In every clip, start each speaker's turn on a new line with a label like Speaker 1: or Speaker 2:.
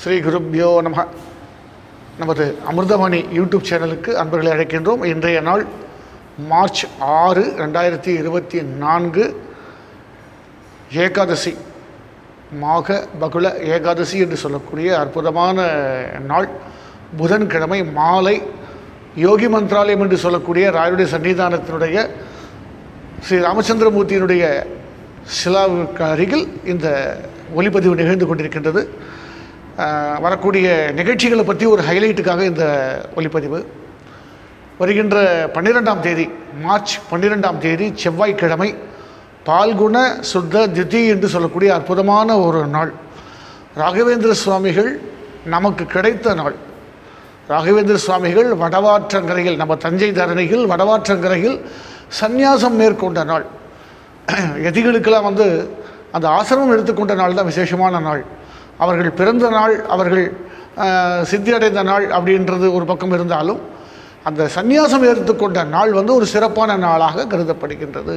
Speaker 1: ஸ்ரீ குருப்யோ நம. நமது அமிர்தவாணி யூடியூப் சேனலுக்கு அன்பர்களை அழைக்கின்றோம். இன்றைய நாள் மார்ச் ஆறு ரெண்டாயிரத்தி இருபத்தி நான்கு ஏகாதசி. மாக பகுல ஏகாதசி என்று சொல்லக்கூடிய அற்புதமான நாள். புதன்கிழமை மாலை யோகி மந்த்ராலயம் என்று சொல்லக்கூடிய ராயுடைய சன்னிதானத்தினுடைய ஸ்ரீ ராமச்சந்திரமூர்த்தியினுடைய சிலாவுக்கு அருகில் இந்த ஒளிப்பதிவு நிகழ்ந்து கொண்டிருக்கின்றது. வரக்கூடிய நிகழ்ச்சிகளை பற்றி ஒரு ஹைலைட்டுக்காக இந்த ஒளிப்பதிவு. வருகின்ற பன்னிரெண்டாம் தேதி மார்ச் பன்னிரெண்டாம் தேதி செவ்வாய்க்கிழமை பால்குண சுத்த திதி என்று சொல்லக்கூடிய அற்புதமான ஒரு நாள். ராகவேந்திர சுவாமிகள் நமக்கு கிடைத்த நாள். ராகவேந்திர சுவாமிகள் வடவாற்றங்கரையில் நம்ம தஞ்சை தரணியில் வடவாற்றங்கரையில் சந்நியாசம் மேற்கொண்ட நாள். எதிகளுக்கெல்லாம் வந்து அந்த ஆசிரமம் எடுத்துக்கொண்ட நாள் தான் விசேஷமான நாள். அவர்கள் பிறந்த நாள் அவர்கள் சித்தியடைந்த நாள் அப்படின்றது ஒரு பக்கம் இருந்தாலும் அந்த சந்நியாசம் எடுத்துக்கொண்ட நாள் வந்து ஒரு சிறப்பான நாளாக கருதப்படுகின்றது.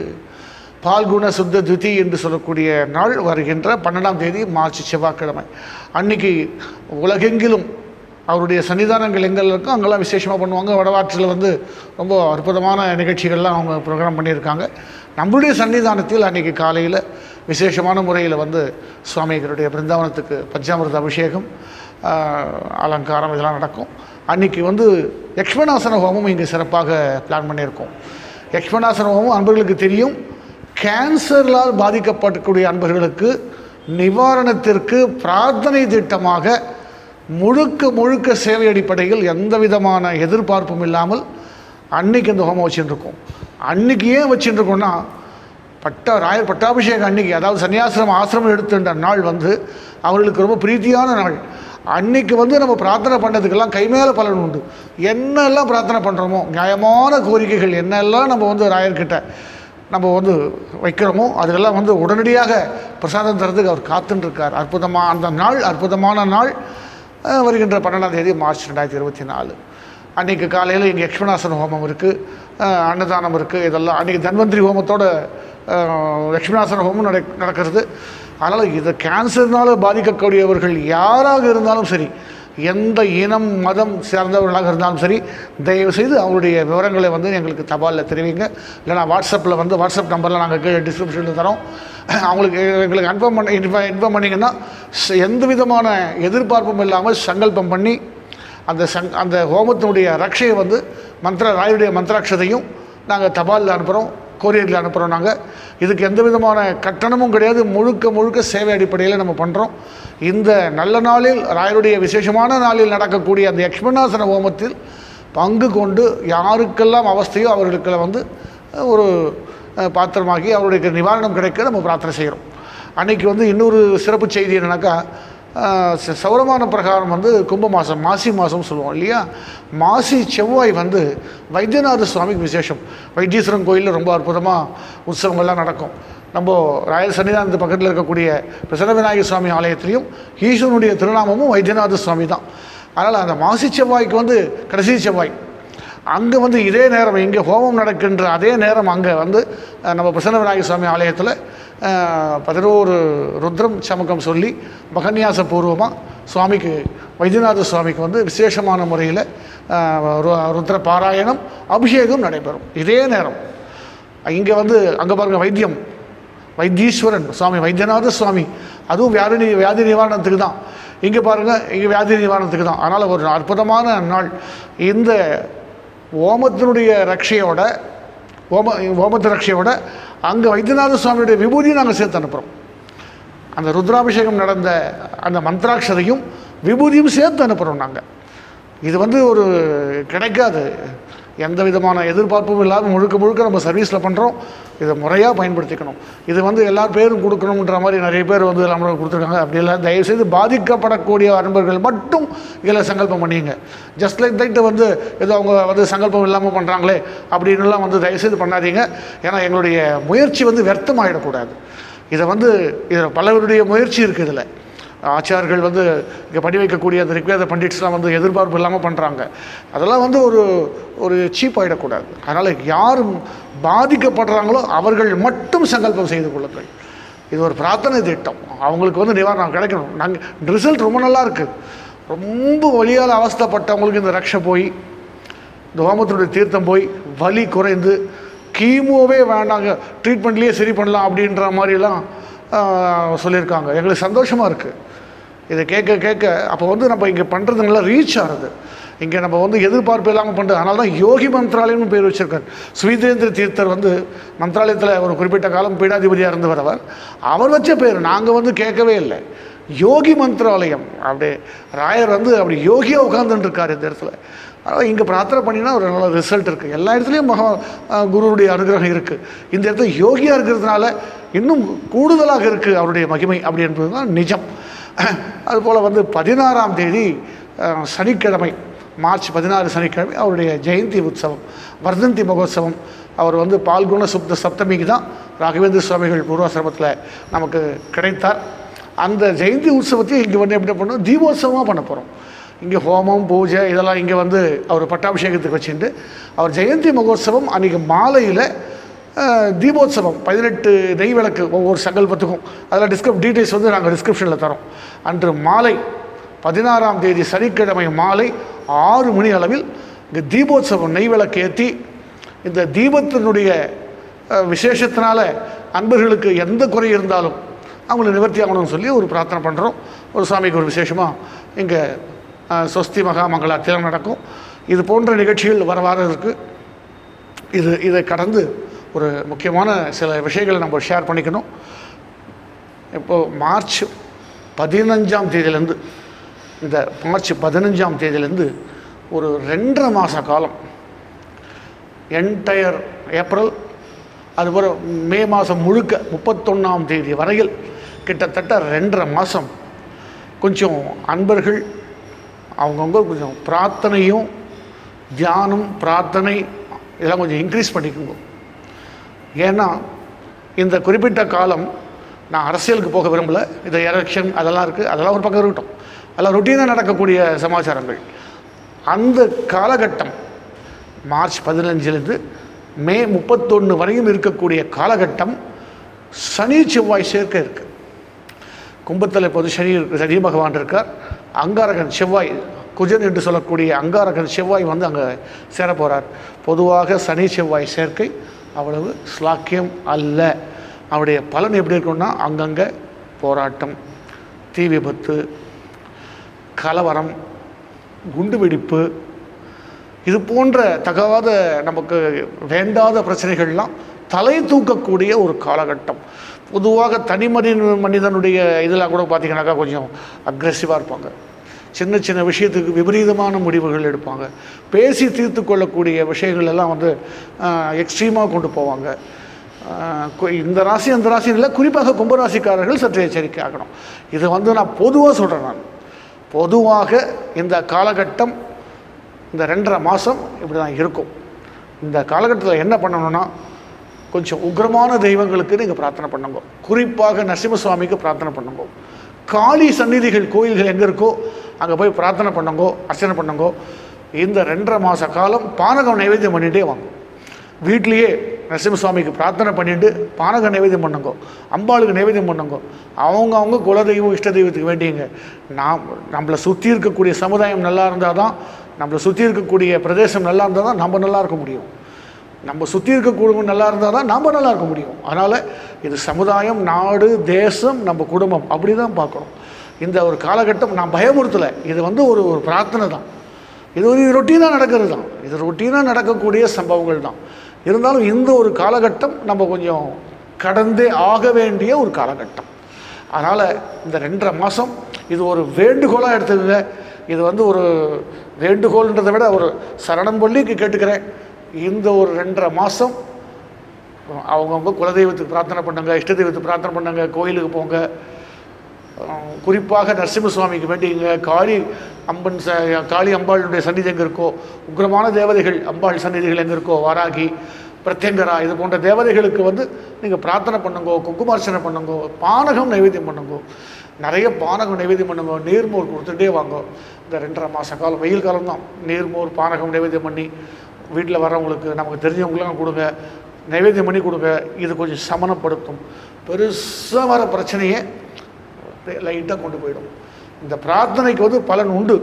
Speaker 1: பால்குண சுத்த துதி என்று சொல்லக்கூடிய நாள் வருகின்ற பன்னெண்டாம் தேதி மார்ச் செவ்வாய்க்கிழமை. அன்னைக்கு உலகெங்கிலும் அவருடைய சன்னிதானங்கள் எங்கெல்லாம் இருக்கோ அங்கெல்லாம் விசேஷமாக பண்ணுவாங்க. வடவாற்றில் வந்து ரொம்ப அற்புதமான நிகழ்ச்சிகள்லாம் அவங்க ப்ரோக்ராம் பண்ணியிருக்காங்க. நம்மளுடைய சன்னிதானத்தில் அன்றைக்கி காலையில் விசேஷமான முறையில் வந்து சுவாமிகளுடைய பிருந்தாவனத்துக்கு பஞ்சாமிர்த அபிஷேகம் அலங்காரம் இதெல்லாம் நடக்கும். அன்றைக்கி வந்து யக்ஷ்மணாசன ஹோமம் இங்கே சிறப்பாக பிளான் பண்ணியிருக்கோம். யக்ஷ்மணாசன ஹோமம் அன்பர்களுக்கு தெரியும். கேன்சர்களால் பாதிக்கப்படக்கூடிய அன்பர்களுக்கு நிவாரணத்திற்கு பிரார்த்தனை திட்டமாக முழுக்க முழுக்க சேவை அடிப்படையில் எந்த விதமான எதிர்பார்ப்பும் இல்லாமல் அன்னைக்கு அந்த ஹோமம் வச்சுருக்கோம் அன்றைக்கி அன்னைக்கு ஏன் வச்சுட்டு பட்ட ராயர் பட்டாபிஷேகம் அன்னைக்கு அதாவது சன்னியாசிரமம் ஆசிரமம் எடுத்துட்ட நாள் வந்து அவர்களுக்கு ரொம்ப பிரீத்தியான நாள். அன்னைக்கு வந்து நம்ம பிரார்த்தனை பண்ணதுக்கெல்லாம் கைமேல பலன் உண்டு. என்னெல்லாம் பிரார்த்தனை பண்ணுறோமோ நியாயமான கோரிக்கைகள் என்னெல்லாம் நம்ம வந்து ராயர்கிட்ட நம்ம வந்து வைக்கிறோமோ அதெல்லாம் வந்து உடனடியாக பிரசாதம் தரதுக்கு அவர் காத்துன்னு இருக்கார் அற்புதமாக அந்த நாள் அற்புதமான நாள் வருகின்ற பன்னெண்டாம் தேதி மார்ச் ரெண்டாயிரத்தி இருபத்தி நாலு. அன்றைக்கி காலையில் இங்கே யக்ஷ்மணாசன ஹோமம் இருக்குது அன்னதானம் இருக்குது இதெல்லாம் அன்றைக்கி தன்வந்திரி ஹோமத்தோட அஹ், லக்ஷ்மணாசன ஹோமம் நட நடக்கிறது. அதனால் இது கேன்சர்னால் பாதிக்கக்கூடியவர்கள் யாராக இருந்தாலும் சரி எந்த இனம் மதம் சேர்ந்தவர்களாக இருந்தாலும் சரி தயவு செய்து அவருடைய விவரங்களை வந்து எங்களுக்கு தபாலில் தெரிவிங்க. இல்லைனா வாட்ஸ்அப்பில் வந்து வாட்ஸ்அப் நம்பரில் நாங்கள் கீழே டிஸ்கிரிப்ஷனில் தரோம். அவங்களுக்கு எங்களுக்கு இன்ஃபார்ம் பண்ணி இன்ஃபார்ம் இன்ஃபார்ம் பண்ணிங்கன்னா எந்த விதமான எதிர்பார்ப்பும் இல்லாமல் சங்கல்பம் பண்ணி அந்த சங் அந்த ஹோமத்தினுடைய ரக்ஷையை வந்து மந்திர ராயுடைய மந்திராட்சதையும் நாங்கள் தபாலில் அனுப்புகிறோம் கொரியரில் அனுப்புகிறோம் நாங்கள் இதுக்கு எந்த விதமான கட்டணமும் கிடையாது. முழுக்க முழுக்க சேவை அடிப்படையில் நம்ம பண்ணுறோம் இந்த நல்ல நாளில் ராயருடைய விசேஷமான நாளில் நடக்கக்கூடிய அந்த யக்ஷ்மணாசன ஹோமத்தில் பங்கு கொண்டு யாருக்கெல்லாம் அவஸ்தையோ அவர்களுக்கெல்லாம் வந்து ஒரு பாத்திரமாகி அவருடைய நிவாரணம் கிடைக்க நம்ம பிரார்த்தனை செய்கிறோம் அன்னைக்கு வந்து இன்னொரு சிறப்பு செய்தி என்னன்னாக்கா சௌரமான பிரகாரம் வந்து கும்ப மாதம் மாசி மாதம் சொல்லுவோம் இல்லையா? மாசி செவ்வாய் வந்து வைத்தியநாத சுவாமிக்கு விசேஷம். வைத்தீஸ்வரன் கோயிலில் ரொம்ப அற்புதமாக உற்சவங்கள்லாம் நடக்கும். நம்ம ராயல் சன்னிதானத்து பக்கத்தில் இருக்கக்கூடிய பிரசன்ன விநாயகர் சுவாமி ஆலயத்திலையும் ஈஸ்வரனுடைய திருநாமமும் வைத்தியநாத சுவாமி தான் அதனால் அந்த மாசி செவ்வாய்க்கு வந்து கடைசி செவ்வாய். அங்கே வந்து இதே நேரம் இங்கே ஹோமம் நடக்கின்ற அதே நேரம் அங்கே வந்து நம்ம பிரசன்ன விநாயகர் சுவாமி ஆலயத்தில் பதினோரு ருத்ரம் சமக்கம் சொல்லி மகன்யாச பூர்வமாக சுவாமிக்கு வைத்தியநாத சுவாமிக்கு வந்து விசேஷமான முறையில் ருத்ர பாராயணம் அபிஷேகம் நடைபெறும். இதே நேரம். இங்கே வந்து அங்கே பாருங்கள் வைத்தியம். வைத்தீஸ்வரன் சுவாமி வைத்தியநாத சுவாமி. அதுவும் வியாதி வியாதி நிவாரணத்துக்கு தான். இங்கே பாருங்கள் இங்கே வியாதி நிவாரணத்துக்கு தான். அதனால் ஒரு அற்புதமான நாள். இந்த ஓமத்தினுடைய ரக்ஷையோட ஓம ஓமத்து ரக்ஷையோட அங்கே வைத்தியநாத சுவாமியுடைய விபூதியும் நாங்கள் சேர்த்து அனுப்புகிறோம் அந்த ருத்ராபிஷேகம் நடந்த அந்த மந்திராட்சதையும் விபூதியும் சேர்த்து அனுப்புகிறோம் நாங்கள் இது வந்து ஒரு கிடைக்காது. எந்த விதமான எதிர்பார்ப்பும் இல்லாமல் முழுக்க முழுக்க நம்ம சர்வீஸில் பண்ணுறோம் இதை முறையாக பயன்படுத்திக்கணும். இது வந்து எல்லா பேரும் கொடுக்கணுன்ற மாதிரி நிறைய பேர் வந்து நம்மளுக்கு கொடுத்துருக்காங்க. அப்படி இல்லை தயவுசெய்து பாதிக்கப்படக்கூடிய அன்பர்கள் மட்டும் இதில் சங்கல்பம் பண்ணிங்க ஜஸ்ட் லைக் தட் வந்து ஏதோ அவங்க வந்து சங்கல்பம் இல்லாமல் பண்ணுறாங்களே அப்படின்னுலாம் வந்து தயவுசெய்து பண்ணாதீங்க. ஏன்னா எங்களுடைய முயற்சி வந்து வியர்த்தமாயிடக்கூடாது இதை வந்து இதில் பலவருடைய முயற்சி இருக்குது இதில். ஆச்சார்கள் வந்து இங்கே படி வைக்கக்கூடிய அந்த ரிக்வேத பண்டிட்ஸ்லாம் வந்து எதிர்பார்ப்பு இல்லாமல் பண்ணுறாங்க அதெல்லாம் வந்து ஒரு ஒரு சீப் ஆகிடக்கூடாது அதனால் யார் பாதிக்கப்படுறாங்களோ அவர்கள் மட்டும் சங்கல்பம் செய்து கொள்ளுங்கள். இது ஒரு பிரார்த்தனை திட்டம். அவங்களுக்கு வந்து நிவாரணம் கிடைக்கணும். நாங்கள் ரிசல்ட் ரொம்ப நல்லா இருக்குது ரொம்ப வழியால் அவஸ்தைப்பட்டவங்களுக்கு இந்த ரக்ஷை போய் இந்த ஹோமத்தினுடைய தீர்த்தம் போய் வலி குறைந்து கீமோவே வேண்டாங்க ட்ரீட்மெண்ட்லேயே சரி பண்ணலாம் அப்படின்ற மாதிரிலாம் சொல்லியிருக்காங்க. எங்களுக்கு சந்தோஷமாக இருக்குது இதை கேட்க கேட்க அப்போ வந்து நம்ம இங்கே பண்ணுறதுனால ரீச் ஆகுது இங்கே நம்ம வந்து எதிர்பார்ப்பு இல்லாமல் பண்ணுறது அதனால தான் யோகி மந்த்ராலயம்னு பேர் வச்சுருக்கார். ஸ்ரீதேந்திர தீர்த்தர் வந்து மந்த்ராலயத்தில் ஒரு குறிப்பிட்ட காலம் பீடாதிபதியாக இருந்து வரவர் அவர் வச்ச பேர் நாங்கள் வந்து கேட்கவே இல்லை. யோகி மந்த்ராலயம். அப்படியே ராயர் வந்து அப்படி யோகியாக உட்காந்துட்டுருக்கார் இந்த இடத்துல. அதனால் இங்கே பிரார்த்தனை பண்ணினா ஒரு நல்ல ரிசல்ட் இருக்குது எல்லா இடத்துலையும் மகா குருவுடைய அனுகிரகம் இருக்குது இந்த இடத்துல யோகியாக இருக்கிறதுனால இன்னும் கூடுதலாக இருக்குது அவருடைய மகிமை அப்படி என்பது தான் நிஜம். அதுபோல் வந்து பதினாறாம் தேதி சனிக்கிழமை மார்ச் பதினாறு சனிக்கிழமை அவருடைய ஜெயந்தி உற்சவம் வர்தந்தி மகோத்சவம். அவர் வந்து பால்குண சுப்த சப்தமிக்கு தான் ராகவேந்திர சுவாமிகள் பூர்வாசிரமத்தில் நமக்கு கிடைத்தார். அந்த ஜெயந்தி உற்சவத்தையும் இங்கே வந்து எப்படி பண்ணோம்? தீபோத்சவமாக பண்ண போகிறோம் இங்கே ஹோமம் பூஜை இதெல்லாம் இங்கே வந்து அவர் பட்டாபிஷேகத்துக்கு வச்சுட்டு அவர் ஜெயந்தி மகோத்சவம் அன்றைக்கி மாலையில் தீபோத்சவம் பதினெட்டு நெய் விளக்கு ஒவ்வொரு சங்கல்பத்துக்கும். அதில் டிஸ்கிரிப் டீட்டெயில்ஸ் வந்து நாங்கள் டிஸ்கிரிப்ஷனில் தரோம். அன்று மாலை பதினாறாம் தேதி சனிக்கிழமை மாலை ஆறு மணி அளவில் இங்கே தீபோத்சவம் நெய் விளக்கு ஏற்றி இந்த தீபத்தினுடைய விசேஷத்தினால அன்பர்களுக்கு எந்த குறை இருந்தாலும் அவங்களை நிவர்த்தி ஆகணும்னு சொல்லி ஒரு பிரார்த்தனை பண்ணுறோம் ஒரு சாமிக்கு ஒரு விசேஷமாக இங்கே சொஸ்தி மகாமங்களாத்திரம் நடக்கும். இது போன்ற நிகழ்ச்சிகள் வர இருக்குது இது இதை கடந்து ஒரு முக்கியமான சில விஷயங்களை நம்ம ஷேர் பண்ணிக்கணும். இப்போது மார்ச் பதினஞ்சாம் தேதியிலேருந்து இந்த மார்ச் பதினஞ்சாம் தேதியிலேருந்து ஒரு ரெண்டரை மாத காலம் என்டையர் ஏப்ரல் அதுபோல் மே மாதம் முழுக்க முப்பத்தொன்னாம் தேதி வரையில் கிட்டத்தட்ட ரெண்டரை மாதம் கொஞ்சம் அன்பர்கள் அவங்கவுங்க கொஞ்சம் பிரார்த்தனையும் தியானம் பிரார்த்தனை இதெல்லாம் கொஞ்சம் இன்க்ரீஸ் பண்ணிக்கோங்க. ஏன்னா இந்த குறிப்பிட்ட காலம் நான் அரசியலுக்கு போக விரும்பலை. இந்த எலெக்ஷன் அதெல்லாம் இருக்குது அதெல்லாம் ஒரு பக்கம் இருக்கட்டும். அதெல்லாம் ருட்டீனாக நடக்கக்கூடிய சமாச்சாரங்கள். அந்த காலகட்டம் மார்ச் பதினஞ்சிலிருந்து மே முப்பத்தொன்று வரையும் இருக்கக்கூடிய காலகட்டம் சனி செவ்வாய் சேர்க்கை இருக்குது கும்பத்தில் இப்போது சனி சனி பகவான் இருக்கார். அங்காரகன் செவ்வாய் குஜன் என்று சொல்லக்கூடிய அங்காரகன் செவ்வாய் வந்து அங்கே சேரப்போகிறார் பொதுவாக சனி செவ்வாய் சேர்க்கை அவ்வளவு ஸ்லாக்கியம் அல்ல. அவருடைய பலன் எப்படி இருக்கும்னா அங்கங்கே போராட்டம் தீ விபத்து கலவரம் குண்டுவெடிப்பு இது போன்ற தகாத நமக்கு வேண்டாத பிரச்சனைகள்லாம் தலை தூக்கக்கூடிய ஒரு காலகட்டம். பொதுவாக தனி மனித மனிதனுடைய இதில் கூட பார்த்தீங்கன்னாக்கா கொஞ்சம் அக்ரெசிவாக இருப்பாங்க. சின்ன சின்ன விஷயத்துக்கு விபரீதமான முடிவுகள் எடுப்பாங்க. பேசி தீர்த்து கொள்ளக்கூடிய விஷயங்கள் எல்லாம் வந்து எக்ஸ்ட்ரீமாக கொண்டு போவாங்க. இந்த ராசி அந்த ராசி இல்லை குறிப்பாக கும்பராசிக்காரர்கள் சற்று எச்சரிக்கை ஆகணும். இதை வந்து நான் பொதுவாக சொல்கிறேன் நான். பொதுவாக இந்த காலகட்டம் இந்த ரெண்டரை மாதம் இப்படி தான் இருக்கும். இந்த காலகட்டத்தில் என்ன பண்ணணும்னா கொஞ்சம் உக்ரமான தெய்வங்களுக்கு நீங்கள் பிரார்த்தனை பண்ணுங்க. குறிப்பாக நரசிம்மசுவாமிக்கு பிரார்த்தனை பண்ணுங்க. காளி சந்நிதிகள் கோயில்கள் எங்கே இருக்கோ அங்கே போய் பிரார்த்தனை பண்ணுங்கோ அர்ச்சனை பண்ணுங்கோ. இந்த ரெண்டரை மாத காலம் பானகம் நைவேத்தியம் பண்ணிகிட்டே வாங்க. வீட்லேயே நரசிம்மசுவாமிக்கு பிரார்த்தனை பண்ணிட்டு பானக நைவேத்தியம் பண்ணுங்கோ. அம்பாளுக்கு நைவேத்தியம் பண்ணுங்கோ. அவங்க அவங்க குலதெய்வம் இஷ்ட தெய்வத்துக்கு வேண்டியங்க. நாம் நம்மளை சுற்றி இருக்கக்கூடிய சமுதாயம் நல்லா இருந்தால் தான் நம்மளை சுற்றி இருக்கக்கூடிய பிரதேசம் நல்லா இருந்தால் தான் நம்ம நல்லா இருக்க முடியும். நம்ம சுற்றி இருக்கக்கூடிய நல்லா இருந்தால் தான் நாம் நல்லா இருக்க முடியும். அதனால் இது சமுதாயம் நாடு தேசம் நம்ம குடும்பம் அப்படி தான் பார்க்கணும். இந்த ஒரு காலகட்டம் நான் பயமுறுத்தலை. இது வந்து ஒரு ஒரு பிரார்த்தனை தான். இது ஒரு ரொட்டீனாக நடக்கிறது தான். இது ரொட்டீனாக நடக்கக்கூடிய சம்பவங்கள் தான். இருந்தாலும் இந்த ஒரு காலகட்டம் நம்ம கொஞ்சம் கடந்தே ஆக வேண்டிய ஒரு காலகட்டம். அதனால் இந்த ரெண்டரை மாதம் இது ஒரு வேண்டுகோளாக எடுத்துக்கங்க. இது வந்து ஒரு வேண்டுகோள்ன்றதை விட ஒரு சரணம் சொல்லி கேட்டுக்கிறேன். இந்த ஒரு ரெண்டரை மாதம் அவங்கவுங்க குலதெய்வத்துக்கு பிரார்த்தனை பண்ணுங்க இஷ்ட தெய்வத்துக்கு பிரார்த்தனை பண்ணுங்க கோயிலுக்கு போங்க. குறிப்பாக நரசிம்ம சுவாமிக்கு வேண்டிங்க காளி அம்பன் ச காளி அம்பாளுடைய சந்நிதி எங்கே இருக்கோ உக்ரமான தேவதைகள் அம்பாள் சந்நிதிகள் எங்கே இருக்கோ வாராகி பிரத்யங்கரா இது போன்ற தேவதைகளுக்கு வந்து நீங்கள் பிரார்த்தனை பண்ணுங்கோ குங்குமார்ச்சனை பண்ணுங்கோ பானகம் நைவேத்தியம் பண்ணுங்கோ நிறைய பானகம் நைவேத்தியம் பண்ணுங்கோ நீர்மோர் கொடுத்துட்டே வாங்கோ. இந்த ரெண்டரை மாத காலம் வெயில் காலம் தான் நீர்மோர் பானகம் நைவேத்தியம் பண்ணி வீட்டில் வரவங்களுக்கு நமக்கு தெரிஞ்சவங்களுக்கும் கொடுங்க. நைவேத்தியம் பண்ணி கொடுங்க. இது கொஞ்சம் சமனப்படுத்தும் பெருசாக வர பிரச்சனையை லைட்டாக கொண்டு போயிடும். இந்த பிரார்த்தனைக்கு வந்து பலன் உண்டு.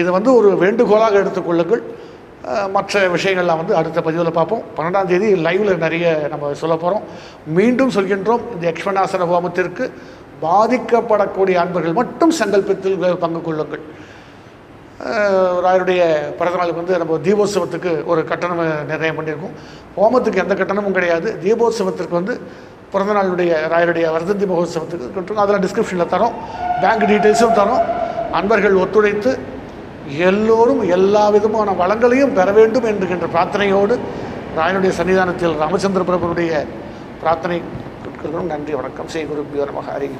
Speaker 1: இது வந்து ஒரு வேண்டுகோளாக எடுத்துக்கொள்ளுங்கள் மற்ற விஷயங்கள்லாம் வந்து அடுத்த பதிவில் பார்ப்போம். பன்னெண்டாம் தேதி லைவில் நிறைய நம்ம சொல்ல போகிறோம் மீண்டும் சொல்கின்றோம். இந்த யக்ஷ்மணாசன ஹோமத்திற்கு பாதிக்கப்படக்கூடிய அன்பர்கள் மட்டும் சங்கல்பத்தில் பங்கு கொள்ளுங்கள். ராயருடைய பிறந்தநாளுக்கு வந்து நம்ம தீபோத்சவத்துக்கு ஒரு கட்டணம் நிர்ணயம் பண்ணியிருக்கோம். ஹோமத்துக்கு எந்த கட்டணமும் கிடையாது. தீபோத்சவத்திற்கு வந்து பிறந்தநாளுடைய ராயருடைய வர்தந்தி மகோத்சவத்துக்கு கட்டணம் அதெல்லாம் டிஸ்கிரிப்ஷனில் தரோம். பேங்க் டீட்டெயில்ஸும் தரோம். அன்பர்கள் ஒத்துழைத்து எல்லோரும் எல்லா விதமான வளங்களையும் பெற வேண்டும் என்கின்ற பிரார்த்தனையோடு ராயனுடைய சன்னிதானத்தில் ராமச்சந்திர பிரபுடைய பிரார்த்தனை நன்றி வணக்கம். ஸ்ரீ குருபியோ நமக ஹரி